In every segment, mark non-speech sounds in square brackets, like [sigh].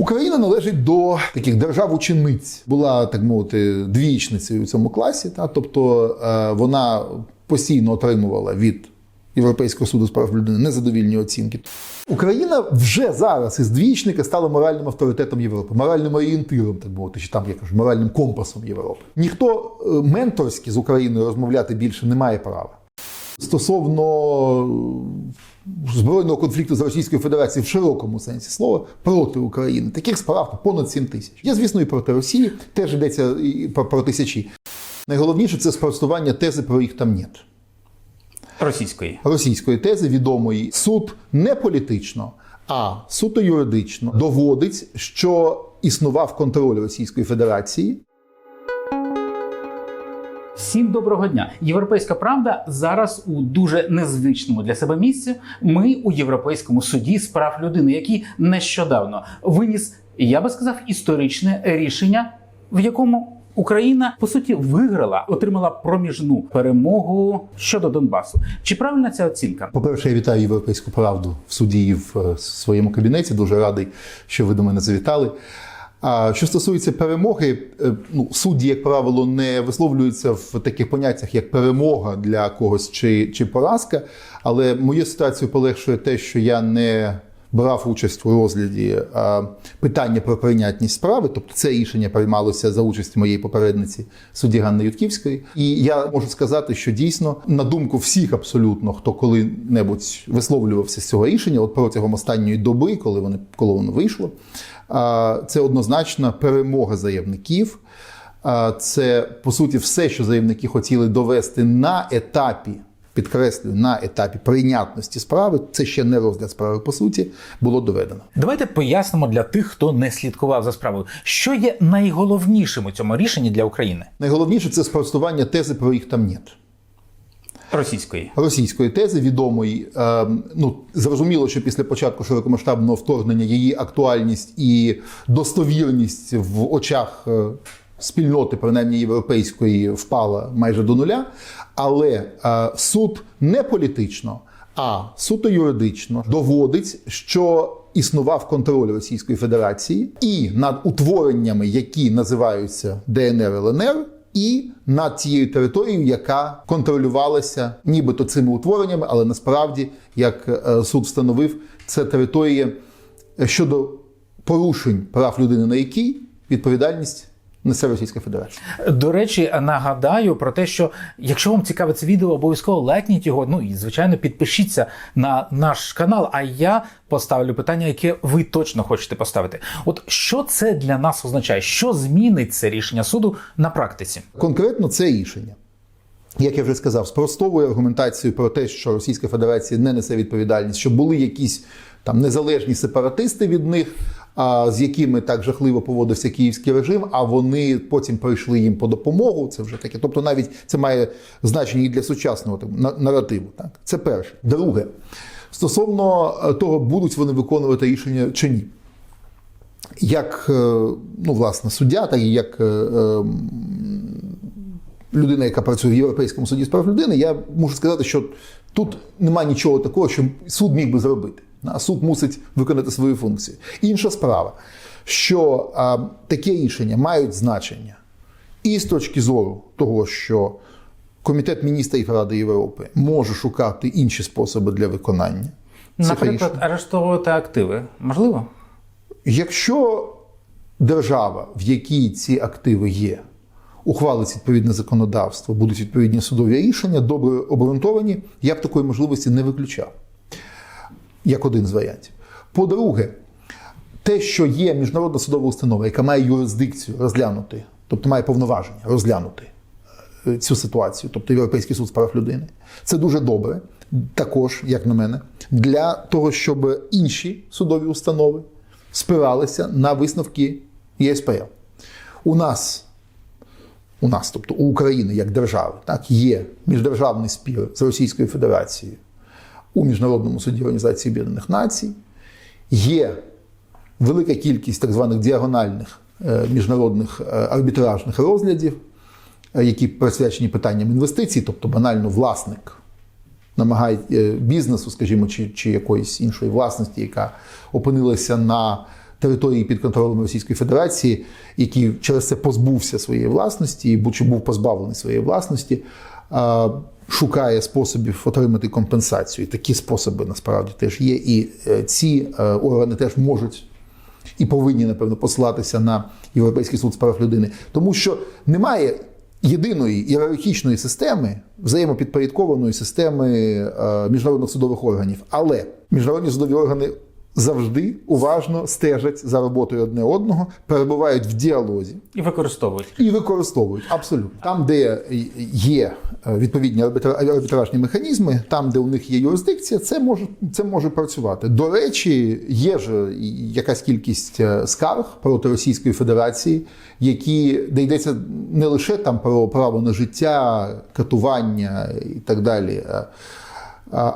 Україна належить до таких держав-учениць. Була так мовити двічницею у цьому класі. Та тобто е, вона постійно отримувала від Європейського суду з прав людини незадовільні оцінки. Україна вже зараз із двічника стала моральним авторитетом Європи, моральним орієнтиром, так мовити, чи там я кажу, моральним компасом Європи. Ніхто е, менторськи з Україною розмовляти більше не має права. Стосовно е, збройного конфлікту з Російською Федерацією в широкому сенсі слова проти України. Таких справ понад 7 тисяч. Є, звісно, і проти Росії, теж йдеться і про, про тисячі. Найголовніше це спростування тези про їх там нет. Російської. Російської тези відомої суд не політично, а суто юридично доводить, що існував контроль Російської Федерації Всім доброго дня. Європейська правда зараз у дуже незвичному для себе місці. Ми у Європейському суді з прав людини, який нещодавно виніс, я би сказав, історичне рішення, в якому Україна по суті виграла, отримала проміжну перемогу щодо Донбасу. Чи правильна ця оцінка? По-перше, я вітаю європейську правду в суді і в е, своєму кабінеті. Дуже радий, що ви до мене завітали. Що стосується перемоги, е, ну судді, як правило, не висловлюються в таких поняттях, як перемога для когось чи, чи поразка. Але мою ситуацію полегшує те, що я не брав участь у розгляді а, питання про прийнятність справи, тобто це рішення приймалося за участі моєї попередниці судді Ганни Ютківської. І я можу сказати, що дійсно, на думку всіх абсолютно, хто коли-небудь висловлювався з цього рішення, от протягом останньої доби, коли вони коли воно вийшло, а, це однозначно перемога заявників. А, Це по суті все, що заявники хотіли довести на етапі. Підкреслюю, на етапі прийнятності справи, це ще не розгляд справи по суті, було доведено. Давайте пояснимо для тих, хто не слідкував за справою, що є найголовнішим у цьому рішенні для України Найголовніше це спростування тези про їх там нет. російської. Російської тези відомої. Е, ну зрозуміло, що після початку широкомасштабного вторгнення її актуальність і достовірність в очах е, спільноти, принаймні європейської, впала майже до нуля. Але е, суд не політично, а суто юридично доводить, що існував контроль Російської Федерації і над утвореннями, які називаються ДНР ЛНР, і над тією територією, яка контролювалася нібито цими утвореннями, але насправді, як е, суд встановив, це територія е, щодо порушень прав людини, на якій відповідальність несе Російська Федерація. До речі, нагадаю про те, що якщо вам цікаве це відео, обов'язково лайкніть його. Ну і звичайно, підпишіться на наш канал. А я поставлю питання, яке ви точно хочете поставити. От що це для нас означає? Що змінить це рішення суду на практиці? Конкретно це рішення. Як я вже сказав, спростовує аргументацію про те, що Російська Федерація не несе відповідальність, що були якісь там незалежні сепаратисти від них, з якими так жахливо поводився київський режим, а вони потім прийшли їм по допомогу. Це вже таке. Тобто, навіть це має значення і для сучасного там, наративу. Так, це перше. Друге, стосовно е, того, будуть вони виконувати рішення чи ні. Як е, ну, власне суддя, так і як е, людина, яка працює в Європейському суді з прав людини, я можу сказати, що тут немає нічого такого, що суд міг би зробити. А суд мусить виконати свою функцію. Інша справа, що а, таке рішення мають значення і з точки зору того, що Комітет міністрів Ради Європи може шукати інші способи для виконання. Наприклад, арештовувати активи можливо? Якщо держава, в якій ці активи є, ухвалить відповідне законодавство, будуть відповідні судові рішення, добре обґрунтовані, я б такої можливості не виключав, як один з варіантів. По-друге, те, що є міжнародна судова установа, яка має юрисдикцію розглянути, тобто має повноваження розглянути е, цю ситуацію, тобто Європейський суд з прав людини, це дуже добре, також, як на мене, для того, щоб інші судові установи спиралися на висновки ЄСПЛ. У нас, у нас, тобто у України як держави, так, є міждержавний спір з Російською Федерацією у Міжнародному суді Організації Об'єднаних Націй, є велика кількість так званих діагональних е, міжнародних е, арбітражних розглядів, е, які присвячені питанням інвестицій, тобто банально власник намагає бізнесу, скажімо, чи, чи якоїсь іншої власності, яка опинилася на території під контролем Російської Федерації, який через це позбувся своєї власності, і був позбавлений своєї власності, шукає способів отримати компенсацію. І такі способи насправді теж є. І е, ці е, органи теж можуть і повинні, напевно, посилатися на Європейський суд з прав людини, тому що немає єдиної ієрархічної системи, взаємопідпорядкованої системи е, міжнародних судових органів. Але міжнародні судові органи завжди уважно стежать за роботою одне одного, перебувають в діалозі І використовують. і використовують абсолютно там, де є е, відповідні арбітра- арбітражні механізми, там, де у них є юрисдикція, це може це може працювати. До речі, є ж якась кількість е, скарг проти Російської Федерації, які де йдеться не лише там про право на життя, катування і так далі.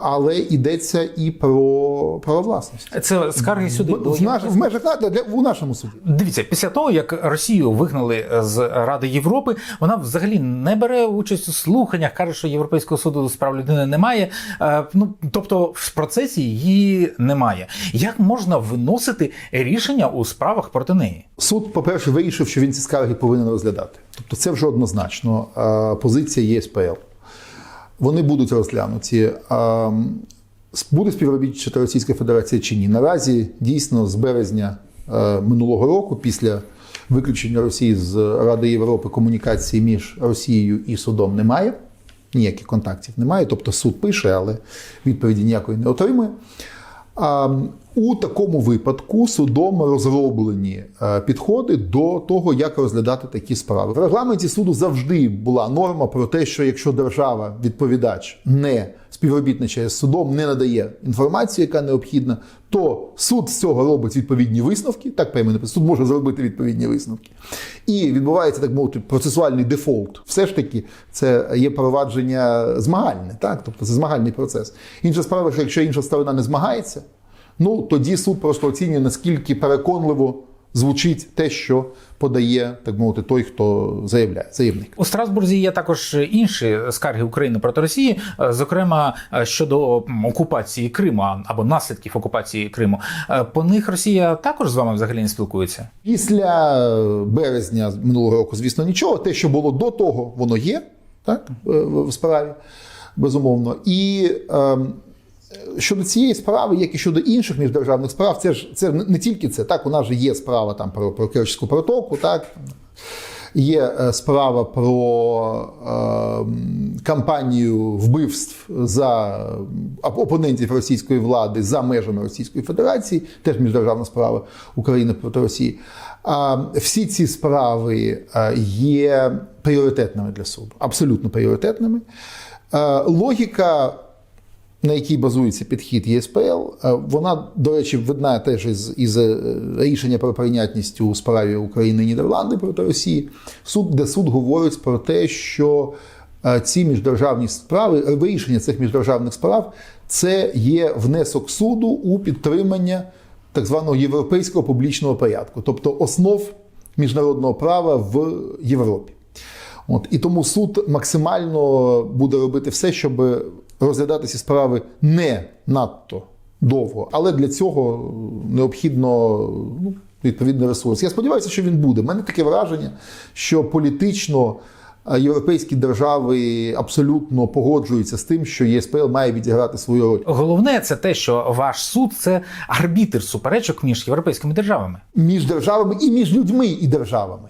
Але йдеться і про право власності. Це скарги сюди. до В, наш, в межах на- для, у нашому суді. Дивіться, після того як Росію вигнали з Ради Європи, вона взагалі не бере участь у слуханнях, каже, що Європейського суду з прав людини немає. Е, Ну тобто в процесі її немає. Як можна виносити рішення у справах проти неї? Суд, по-перше, вирішив, що він ці скарги повинен розглядати. Тобто це вже однозначно е, позиція ЄСПЛ. Вони будуть розглянуті. Буде співробітчити Російська Федерація чи ні? Наразі дійсно з березня е, минулого року, після виключення Росії з Ради Європи, комунікації між Росією і судом немає. Ніяких контактів немає. Тобто суд пише, але відповіді ніякої не отримує. У такому випадку судом розроблені е, підходи до того, як розглядати такі справи. В регламенті суду завжди була норма про те, що якщо держава, відповідач, не співробітничає з судом, не надає інформацію, яка необхідна, то суд з цього робить відповідні висновки. Так прямо написано, суд може зробити відповідні висновки. І відбувається так мовити процесуальний дефолт. Все ж таки, це є провадження змагальне, так тобто це змагальний процес. Інша справа, що якщо інша сторона не змагається, ну тоді суд просто оцінює наскільки переконливо звучить те, що подає, так мовити, той, хто заявляє, заявник. У Страсбурзі є також інші скарги України проти Росії, е, зокрема е, щодо окупації Криму або наслідків окупації Криму. Е, По них Росія також з вами взагалі не спілкується. Після березня минулого року, звісно, нічого. Те, що було до того, воно є так, е, в справі, безумовно. І ем, щодо цієї справи, як і щодо інших міждержавних справ, це ж це не тільки це. Так, у нас же є справа там про, про Керченську протоку, так. Є е, справа про е, кампанію вбивств за опонентів російської влади за межами Російської Федерації, теж міждержавна справа України проти Росії. А всі ці справи е, є пріоритетними для суду, абсолютно пріоритетними. Е, Логіка на якій базується підхід ЄСПЛ, е, вона, до речі, видна теж із, із е, рішення про прийнятність у справі України і Нідерланди проти Росії, суд, де суд говорить про те, що е, ці міждержавні справи, вирішення цих міждержавних справ це є внесок суду у підтримання так званого європейського публічного порядку, тобто основ міжнародного права в Європі. От і тому суд максимально буде робити все, щоб розглядати ці справи не надто довго, але для цього необхідно ну, відповідний ресурс. Я сподіваюся, що він буде. У мене таке враження, що політично е, європейські держави абсолютно погоджуються з тим, що ЄСПЛ має відіграти свою роль. Головне це те, що ваш суд це арбітр суперечок між європейськими державами. між державами і між людьми і державами.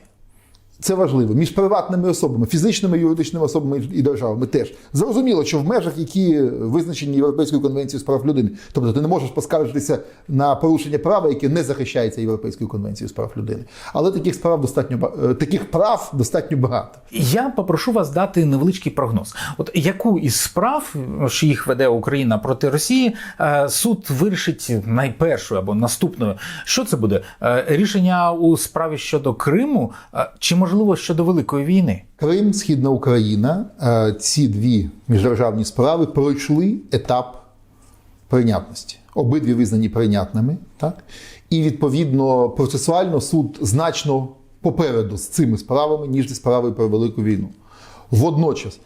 Це важливо між приватними особами, фізичними юридичними особами і державами теж зрозуміло, що в межах, які визначені Європейською конвенцією з прав людини, тобто ти не можеш поскаржитися на порушення права, яке не захищається Європейською конвенцією з прав людини. Але таких справ достатньо е, таких прав достатньо багато. Я попрошу вас дати невеличкий прогноз. От яку із справ, що їх веде Україна проти Росії, е, суд вирішить найпершою або наступною? Що це буде? Е, Рішення у справі щодо Криму чи можливо щодо Великої війни? Крим, Східна Україна, е, ці дві міждержавні справи пройшли етап прийнятності. Обидві визнані прийнятними. Так? І відповідно процесуально суд значно попереду з цими справами, ніж зі справою про Велику війну. Водночас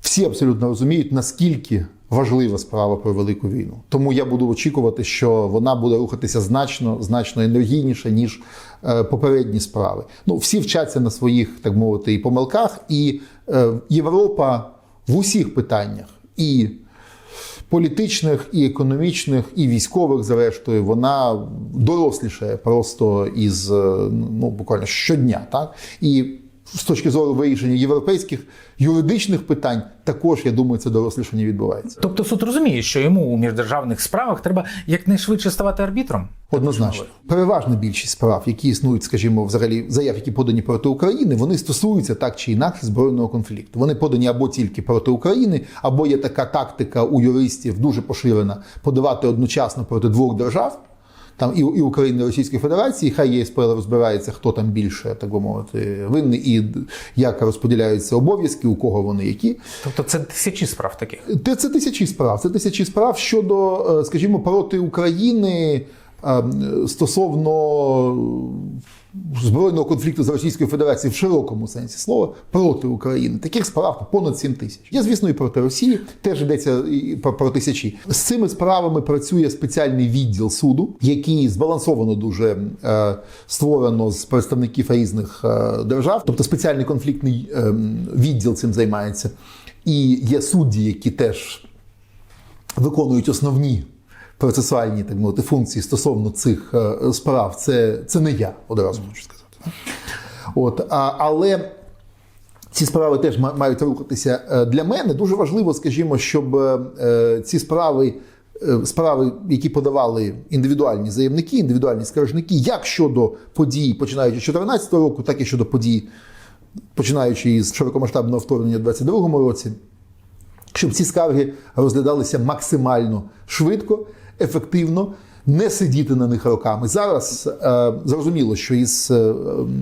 всі абсолютно розуміють, наскільки важлива справа про велику війну. Тому я буду очікувати, що вона буде рухатися значно, значно енергійніше, ніж е, попередні справи. Ну, всі вчаться на своїх, так мовити, і помилках, і е, Європа в усіх питаннях і політичних, і економічних, і військових, зрештою, вона дорослішає просто із е, ну буквально щодня, так і. З точки зору вирішення європейських юридичних питань, також я думаю, це дорослішання відбувається. Тобто суд розуміє, що йому у міждержавних справах треба якнайшвидше ставати арбітром. Однозначно, переважна більшість справ, які існують, скажімо, взагалі заяв, які подані проти України, вони стосуються так чи інакше збройного конфлікту. Вони подані або тільки проти України, або є така тактика у юристів дуже поширена подавати одночасно проти двох держав. Там і, і України, і Російської Федерації, хай ЄСПЛ розбирається, хто там більше, так би мовити, винний, і як розподіляються обов'язки, у кого вони які. Тобто це тисячі справ таких. Це, Це тисячі справ. Це тисячі справ щодо, е, скажімо, проти України стосовно збройного конфлікту з Російською Федерацією в широкому сенсі слова проти України. Таких справ понад 7 тисяч. Є, звісно, і проти Росії, теж йдеться і про, тисячі. З цими справами працює спеціальний відділ суду, який збалансовано дуже е, створено з представників різних е, держав, тобто спеціальний конфліктний е, відділ цим займається. І є судді, які теж виконують основні процесуальні так мовити, функції стосовно цих е, справ. Це, це не я, одразу хочу сказати. От, а, але ці справи теж мають рухатися Е, для мене. Дуже важливо, скажімо, щоб е, ці справи. Справи, які подавали індивідуальні заявники, індивідуальні скаржники, як щодо подій, починаючи з 2014 року, так і щодо подій, починаючи із широкомасштабного вторгнення у 2022 році, щоб ці скарги розглядалися максимально швидко, ефективно, не сидіти на них роками. Зараз е, зрозуміло, що із е,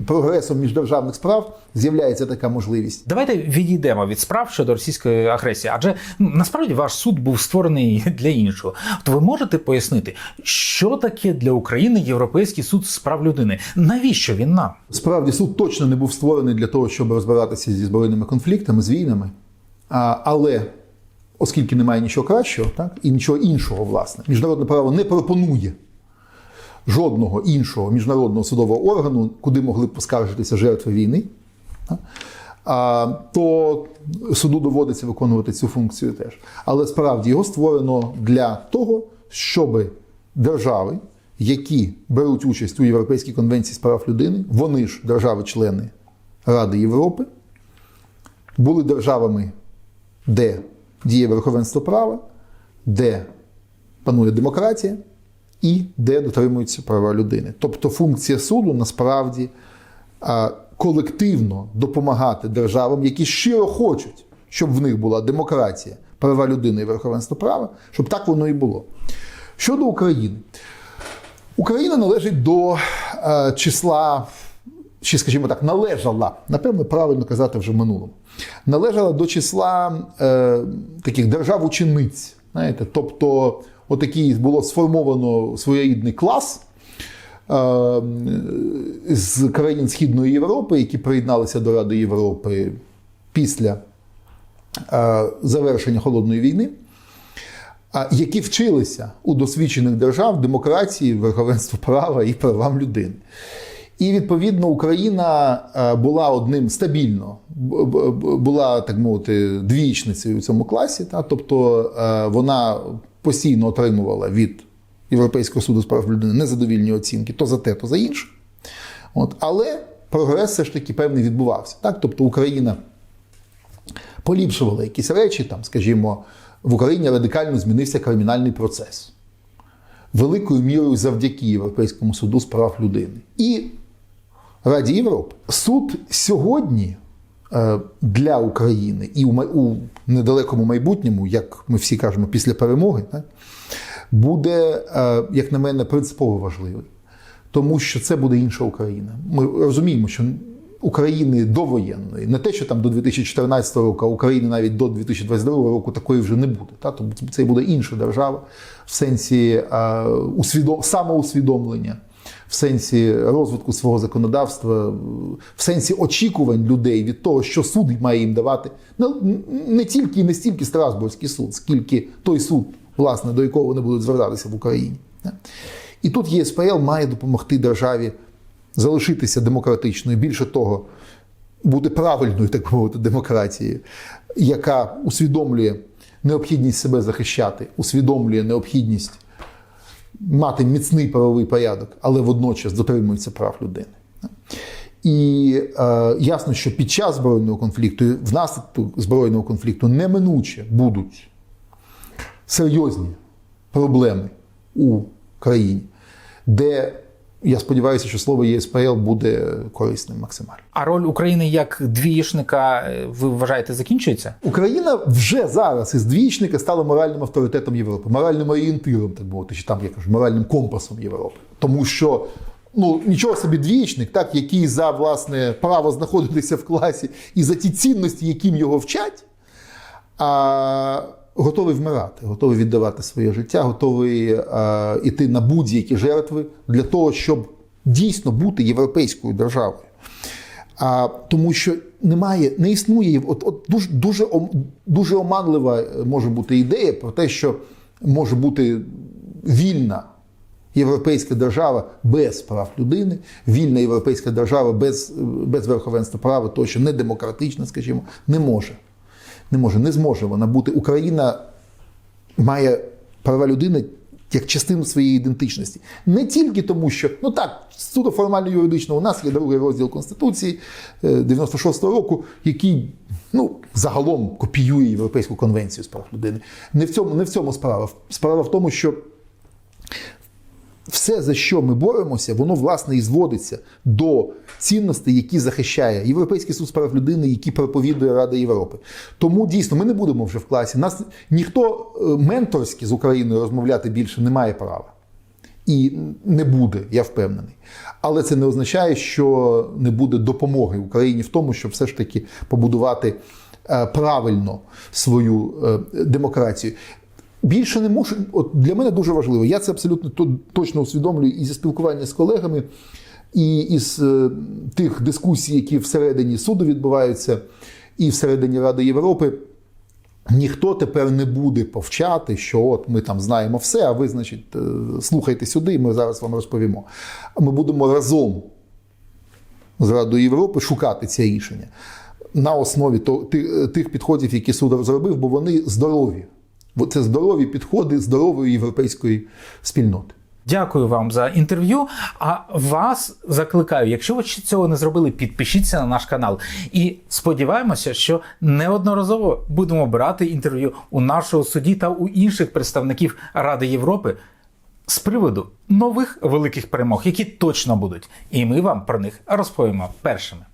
прогресом міждержавних справ з'являється така можливість. Давайте відійдемо від справ щодо російської агресії, адже ну, насправді ваш суд був створений [laughs] для іншого. То ви можете пояснити, що таке для України Європейський суд з прав людини? Навіщо він нам? Справді суд точно не був створений для того, щоб розбиратися зі збройними конфліктами, з війнами. А, але оскільки немає нічого кращого, так, і нічого іншого, власне, міжнародне право не пропонує жодного іншого міжнародного судового органу, куди могли поскаржитися жертви війни, то суду доводиться виконувати цю функцію теж. Але справді його створено для того, щоб держави, які беруть участь у Європейській конвенції з прав людини, вони ж держави-члени Ради Європи, були державами, де діє верховенство права, де панує демократія і де дотримуються права людини. Тобто функція суду насправді колективно допомагати державам, які щиро хочуть, щоб в них була демократія, права людини і верховенство права, щоб так воно і було. Щодо України, Україна належить до числа, чи, скажімо так, належала, напевно, правильно казати вже в минулому, належала до числа е, таких держав-учениць. Знаєте, тобто, отакий було сформовано своєрідний клас. е, З країн Східної Європи, які приєдналися до Ради Європи після е, завершення холодної війни, які вчилися у досвідчених держав демократії, верховенству права і правам людини. І відповідно Україна е, була одним стабільно, була так мовити двічницею у цьому класі. Та? Тобто е, вона постійно отримувала від Європейського суду з прав людини незадовільні оцінки то за те, то за інше. От. Але прогрес все ж таки певний відбувався. Так? Тобто Україна поліпшувала якісь речі, там, скажімо, в Україні радикально змінився кримінальний процес. Великою мірою завдяки Європейському суду з прав людини і Раді Європи. Суд сьогодні е, для України і у недалекому майбутньому, як ми всі кажемо, після перемоги, буде, е, як на мене, принципово важливий. Тому що це буде інша Україна. Ми розуміємо, що України довоєнної, не те, що там до 2014 року, а України навіть до 2022 року такої вже не буде. Та? Тобто це буде інша держава в сенсі е, усвідом, самоусвідомлення в сенсі розвитку свого законодавства, в сенсі очікувань людей від того, що суд має їм давати. Ну, не тільки і не стільки Страсбурзький суд, скільки той суд, власне, до якого вони будуть звертатися в Україні. І тут ЄСПЛ має допомогти державі залишитися демократичною. Більше того, бути правильною, так мовити, демократією, яка усвідомлює необхідність себе захищати, усвідомлює необхідність мати міцний правовий порядок, але водночас дотримуються прав людини. І е, ясно, що під час збройного конфлікту, внаслідок збройного конфлікту неминуче будуть серйозні проблеми у країні, де я сподіваюся, що слово ЄСПЛ буде корисним максимально. А роль України як двієшника, е, ви вважаєте, закінчується? Україна вже зараз із двічника стала моральним авторитетом Європи, моральним орієнтиром, так мовити, чи там я кажу, моральним компасом Європи. Тому що ну нічого собі двічник, так який за власне право знаходитися в класі і за ті цінності, яким його вчать, а готовий вмирати, готовий віддавати своє життя, готовий а, іти на будь-які жертви для того, щоб дійсно бути європейською державою. А, тому що немає, не існує от, от дуже, дуже, дуже оманлива е, може бути ідея про те, що може бути вільна європейська держава без прав людини, вільна європейська держава без, без верховенства права, то що не демократична, скажімо, не може. Не може, не зможе вона бути. Україна має права людини як частину своєї ідентичності. Не тільки тому, що ну так, суто формально юридично, у нас є другий розділ Конституції е, 96-го року, який ну, загалом копіює Європейську конвенцію з прав людини. Не в цьому, не в цьому справа. Справа в тому, що все, за що ми боремося, воно власне і зводиться до цінностей, які захищає Європейський суд з прав людини, які проповідує Рада Європи. Тому дійсно ми не будемо вже в класі. Нас ніхто е, менторськи з Україною розмовляти більше не має права. І не буде, я впевнений. Але це не означає, що не буде допомоги Україні в тому, щоб все ж таки побудувати е, правильно свою е, демократію. Більше не можу. От для мене дуже важливо. Я це абсолютно точно усвідомлюю і зі спілкування з колегами, і із е, тих дискусій, які всередині суду відбуваються, і всередині Ради Європи. Ніхто тепер не буде повчати, що от ми там знаємо все, а ви, значить, е, слухайте сюди, ми зараз вам розповімо. Ми будемо разом з Радою Європи шукати ці рішення на основі тих підходів, які суд розробив, бо вони здорові. Це здорові підходи здорової європейської спільноти. Дякую вам за інтерв'ю. А вас закликаю, якщо ви ще цього не зробили, підпишіться на наш канал. І сподіваємося, що неодноразово будемо брати інтерв'ю у нашого судді та у інших представників Ради Європи з приводу нових великих перемог, які точно будуть. І ми вам про них розповімо першими.